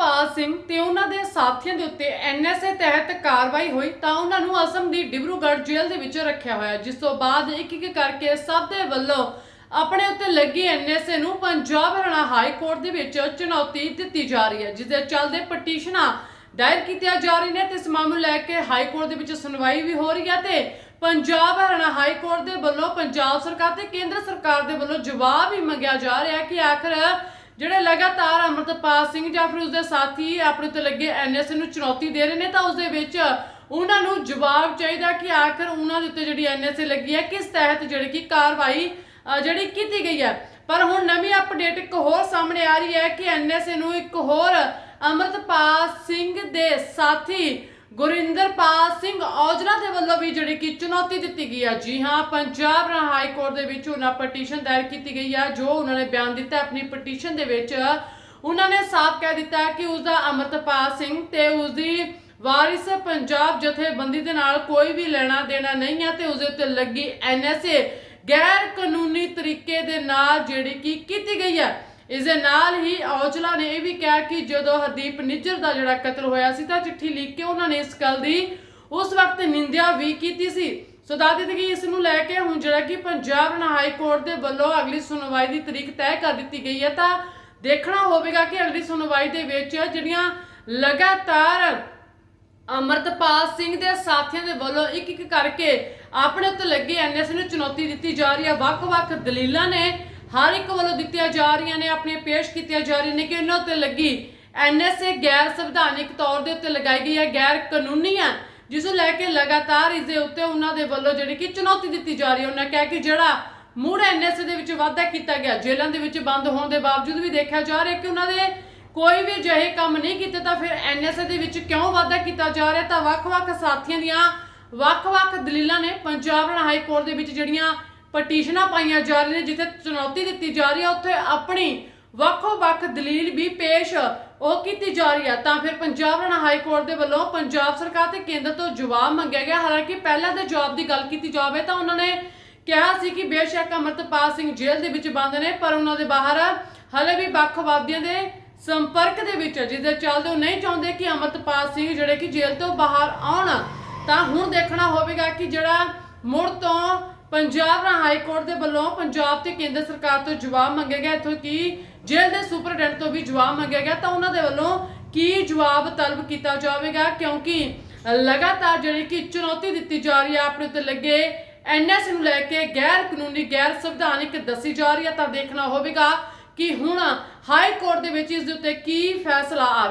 ਅਮਰਤਪਾਲ ਸਿੰਘ ਤੇ ਉਹਨਾਂ ਦੇ ਸਾਥੀਆਂ ਦੇ ਉੱਤੇ ਐਨਐਸਏ ਤਹਿਤ ਕਾਰਵਾਈ ਹੋਈ ਤਾਂ ਉਹਨਾਂ ਨੂੰ ਅਸਮ ਦੀ ਡਿਬਰੂਗੜ੍ਹ ਜੇਲ੍ਹ ਦੇ ਵਿੱਚ ਰੱਖਿਆ ਹੋਇਆ। ਜਿਸ ਤੋਂ ਬਾਅਦ ਇੱਕ ਇੱਕ ਕਰਕੇ ਸਭ ਦੇ ਵੱਲੋਂ ਆਪਣੇ ਉੱਤੇ ਲੱਗੀ ਐਨਐਸਏ ਨੂੰ ਪੰਜਾਬ ਹਰਿਆਣਾ ਹਾਈ ਕੋਰਟ ਦੇ ਵਿੱਚ ਚੁਣੌਤੀ ਦਿੱਤੀ ਜਾ ਰਹੀ ਹੈ, ਜਿਸ ਦੇ ਚੱਲਦੇ ਪਟੀਸ਼ਨਾਂ ਦਾਇਰ ਕੀਤੀਆਂ ਜਾ ਰਹੀਆਂ ਨੇ ਤੇ ਇਸ ਮਾਮਲੇ ਨੂੰ ਲੈ ਕੇ ਹਾਈ ਕੋਰਟ ਦੇ ਵਿੱਚ ਸੁਣਵਾਈ ਵੀ ਹੋ ਰਹੀ ਹੈ ਤੇ ਪੰਜਾਬ ਹਰਿਆਣਾ ਹਾਈ ਕੋਰਟ ਦੇ ਵੱਲੋਂ ਪੰਜਾਬ ਸਰਕਾਰ ਤੇ ਕੇਂਦਰ ਸਰਕਾਰ ਦੇ ਵੱਲੋਂ ਜਵਾਬ ਵੀ ਮੰਗਿਆ ਜਾ ਰਿਹਾ ਕਿ ਆਖਰ ਜਿਹੜੇ ਲਗਾਤਾਰ ਅਮਰਤਪਾਲ ਸਿੰਘ ਜਾਂ ਫਿਰ ਉਸਦੇ ਸਾਥੀ ਆਪਣੇ ਉੱਤੇ ਲੱਗੇ ਐਨਐਸਏ ਨੂੰ ਚੁਣੌਤੀ ਦੇ ਰਹੇ ਨੇ, ਤਾਂ ਉਸ ਦੇ ਵਿੱਚ ਉਹਨਾਂ ਨੂੰ ਜਵਾਬ ਚਾਹੀਦਾ ਕਿ ਆਖਰ ਉਹਨਾਂ ਦੇ ਉੱਤੇ ਜਿਹੜੀ ਐਨਐਸਏ ਲੱਗੀ ਹੈ, ਕਿਸ ਤਹਿਤ ਜਿਹੜੀ ਕਿ ਕਾਰਵਾਈ ਜਿਹੜੀ ਕੀਤੀ ਗਈ ਹੈ। ਪਰ ਹੁਣ ਨਵੀਂ ਅਪਡੇਟ ਇੱਕ ਹੋਰ ਸਾਹਮਣੇ ਆ ਰਹੀ ਹੈ ਕਿ ਐਨਐਸਏ ਨੂੰ ਇੱਕ ਹੋਰ ਅਮਰਤਪਾਲ ਸਿੰਘ ਦੇ ਸਾਥੀ ਗੁਰਿੰਦਰਪਾਲ ਸਿੰਘ ਔਜਲਾ ਦੇ ਵੱਲੋਂ ਵੀ ਜਿਹੜੀ ਕਿ ਚੁਣੌਤੀ ਦਿੱਤੀ ਗਈ ਹੈ ਜੀ ਹਾਂ, ਪੰਜਾਬ ਹਾਈ ਕੋਰਟ ਦੇ ਵਿੱਚ ਉਹਨਾਂ ਪਟੀਸ਼ਨ ਦਾਇਰ ਕੀਤੀ ਗਈ ਹੈ ਜੋ ਉਹਨਾਂ ਨੇ ਬਿਆਨ ਦਿੱਤਾ ਆਪਣੀ ਪਟੀਸ਼ਨ ਦੇ ਵਿੱਚ। ਉਹਨਾਂ ਨੇ ਸਾਫ਼ ਕਹਿ ਦਿੱਤਾ ਕਿ ਉਸ ਦਾ ਅਮਰਤਪਾਲ ਸਿੰਘ ਤੇ ਉਸ ਦੀ ਵਾਰਿਸ ਪੰਜਾਬ ਜਥੇਬੰਦੀ ਦੇ ਨਾਲ ਕੋਈ ਵੀ ਲੈਣਾ ਦੇਣਾ ਨਹੀਂ ਹੈ ਤੇ ਉਸ ਦੇ ਉੱਤੇ ਲੱਗੀ ਐਨਐਸਏ ਗੈਰ ਕਾਨੂੰਨੀ ਤਰੀਕੇ ਦੇ ਨਾਲ ਜਿਹੜੀ ਕਿ ਕੀਤੀ ਗਈ ਹੈ ਇਸ ਦੇ ਨਾਲ ਹੀ ਔਜਲਾ ਨੇ ਇਹ ਵੀ ਕਿਹਾ ਕਿ ਜਦੋਂ ਹਰਦੀਪ ਨਿੱਜਰ ਦਾ ਜਿਹੜਾ ਕਤਲ ਹੋਇਆ ਸੀ ਤਾਂ ਚਿੱਠੀ ਲਿਖ ਕੇ ਉਹਨਾਂ ਨੇ ਇਸ ਗੱਲ ਦੀ ਉਸ ਵਕਤ ਨਿੰਦਿਆ ਵੀ ਕੀਤੀ ਸੀ। ਸੋ ਦੱਸ ਦਿੱਤੀ ਇਸ ਨੂੰ ਲੈ ਕੇ ਹੁਣ ਜਿਹੜਾ ਕਿ ਪੰਜਾਬ ਹਾਈ ਕੋਰਟ ਦੇ ਵੱਲੋਂ ਅਗਲੀ ਸੁਣਵਾਈ ਦੀ ਤਰੀਕ ਤੈਅ ਕਰ ਦਿੱਤੀ ਗਈ ਹੈ ਤਾਂ ਦੇਖਣਾ ਹੋਵੇਗਾ ਕਿ ਅਗਲੀ ਸੁਣਵਾਈ ਦੇ ਵਿੱਚ ਜਿਹੜੀਆਂ ਲਗਾਤਾਰ ਅਮਰਤਪਾਲ ਸਿੰਘ ਦੇ ਸਾਥੀਆਂ ਦੇ ਵੱਲੋਂ ਇੱਕ ਇੱਕ ਕਰਕੇ ਆਪਣੇ ਉੱਤੇ ਲੱਗੇ ਐਨਐਸ ਨੂੰ ਚੁਣੌਤੀ ਦਿੱਤੀ ਜਾ ਰਹੀ ਹੈ। ਵੱਖ-ਵੱਖ ਦਲੀਲਾਂ ਨੇ ਹਰ ਇੱਕ ਵੱਲੋਂ ਦਿੱਤੀਆਂ ਜਾ ਰਹੀਆਂ ਨੇ, ਆਪਣੀਆਂ ਪੇਸ਼ ਕੀਤੀਆਂ ਜਾ ਰਹੀਆਂ ਨੇ ਕਿ ਉਹਨਾਂ ਉੱਤੇ ਲੱਗੀ ਐਨਐਸਏ ਗੈਰ ਸੰਵਿਧਾਨਿਕ ਤੌਰ ਦੇ ਉੱਤੇ ਲਗਾਈ ਗਈ ਹੈ, ਗੈਰ ਕਾਨੂੰਨੀ ਹੈ, ਜਿਸ ਨੂੰ ਲੈ ਕੇ ਲਗਾਤਾਰ ਇਸ ਦੇ ਉੱਤੇ ਉਹਨਾਂ ਦੇ ਵੱਲੋਂ ਜਿਹੜੀ ਕਿ ਚੁਣੌਤੀ ਦਿੱਤੀ ਜਾ ਰਹੀ ਹੈ। ਉਹਨਾਂ ਕਿਹਾ ਕਿ ਜਿਹੜਾ ਮੁੜ ਐਨਐਸਏ ਦੇ ਵਿੱਚ ਵਾਧਾ ਕੀਤਾ ਗਿਆ, ਜੇਲ੍ਹਾਂ ਦੇ ਵਿੱਚ ਬੰਦ ਹੋਣ ਦੇ ਬਾਵਜੂਦ ਵੀ ਦੇਖਿਆ ਜਾ ਰਿਹਾ ਕਿ ਉਹਨਾਂ ਦੇ ਕੋਈ ਵੀ ਅਜਿਹੇ ਕੰਮ ਨਹੀਂ ਕੀਤੇ, ਤਾਂ ਫਿਰ ਐਨਐਸਏ ਦੇ ਵਿੱਚ ਕਿਉਂ ਵਾਧਾ ਕੀਤਾ ਜਾ ਰਿਹਾ? ਤਾਂ ਵੱਖ-ਵੱਖ ਸਾਥੀਆਂ ਦੀਆਂ ਵੱਖ-ਵੱਖ ਦਲੀਲਾਂ ਨੇ ਪੰਜਾਬ ਹਾਈ ਕੋਰਟ ਦੇ ਵਿੱਚ ਜਿਹੜੀਆਂ ਪਟੀਸ਼ਨਾਂ ਪਾਈਆਂ ਜਾ ਰਹੀਆਂ ਨੇ ਜਿੱਥੇ ਚੁਣੌਤੀ ਦਿੱਤੀ ਜਾ ਰਹੀ ਹੈ ਉੱਥੇ ਆਪਣੀ ਵੱਖੋ-ਵੱਖ ਦਲੀਲ ਵੀ ਪੇਸ਼ ਉਹ ਕੀਤੀ ਜਾ ਰਹੀ ਹੈ ਤਾਂ ਫਿਰ ਪੰਜਾਬ ਹਰਿਆਣਾ ਹਾਈ ਕੋਰਟ ਦੇ ਵੱਲੋਂ ਪੰਜਾਬ ਸਰਕਾਰ ਤੇ ਕੇਂਦਰ ਤੋਂ ਜਵਾਬ ਮੰਗਿਆ ਗਿਆ। ਹਾਲਾਂਕਿ ਪਹਿਲਾਂ ਦੇ ਜਵਾਬ ਦੀ ਗੱਲ ਕੀਤੀ ਜਾਵੇ ਤਾਂ ਉਹਨਾਂ ਨੇ ਕਿਹਾ ਸੀ ਕਿ ਬੇਸ਼ੱਕ ਅਮਰਤਪਾਲ ਸਿੰਘ ਜੇਲ੍ਹ ਦੇ ਵਿੱਚ ਬੰਦ ਨੇ ਪਰ ਉਹਨਾਂ ਦੇ ਬਾਹਰ ਹਲੇ ਵੀ ਵੱਖਵਾਦੀਆਂ ਦੇ ਸੰਪਰਕ ਦੇ ਵਿੱਚ ਹੈ, ਜਿਸ ਦੇ ਚੱਲਦੇ ਉਹ ਨਹੀਂ ਚਾਹੁੰਦੇ ਕਿ ਅਮਰਤਪਾਲ ਸਿੰਘ ਜਿਹੜੇ ਕਿ ਜੇਲ੍ਹ ਤੋਂ ਬਾਹਰ ਆਉਣ ਤਾਂ ਹੁਣ ਦੇਖਣਾ ਹੋਵੇਗਾ ਕਿ ਜਿਹੜਾ ਮੁੜ ਤੋਂ ਪੰਜਾਬ ਹਾਈ ਕੋਰਟ ਦੇ ਵੱਲੋਂ ਪੰਜਾਬ ਤੇ ਕੇਂਦਰ ਸਰਕਾਰ ਤੋਂ ਜਵਾਬ ਮੰਗਿਆ ਗਿਆ। ਇੱਥੋਂ ਕਿ ਜੇਲ੍ਹ ਦੇ ਸੁਪਰਡੈਂਟ ਤੋਂ ਵੀ ਜਵਾਬ ਮੰਗਿਆ ਗਿਆ ਤਾਂ ਉਹਨਾਂ ਦੇ ਵੱਲੋਂ ਕੀ ਜਵਾਬ ਤਲਬ ਕੀਤਾ ਜਾਵੇਗਾ? ਕਿਉਂਕਿ ਲਗਾਤਾਰ ਜਿਹੜੀ ਕਿ ਚੁਣੌਤੀ ਦਿੱਤੀ ਜਾ ਰਹੀ ਹੈ ਆਪਣੇ ਉੱਤੇ ਲੱਗੇ ਐਨਐਸ ਨੂੰ ਲੈ ਕੇ ਗੈਰ ਕਾਨੂੰਨੀ, ਗੈਰ ਸੰਵਿਧਾਨਿਕ ਦੱਸੀ ਜਾ ਰਹੀ ਹੈ ਤਾਂ ਦੇਖਣਾ ਹੋਵੇਗਾ ਕਿ ਹੁਣ ਹਾਈ ਕੋਰਟ ਦੇ ਵਿੱਚ ਇਸ ਦੇ ਉੱਤੇ ਕੀ ਫੈਸਲਾ ਆ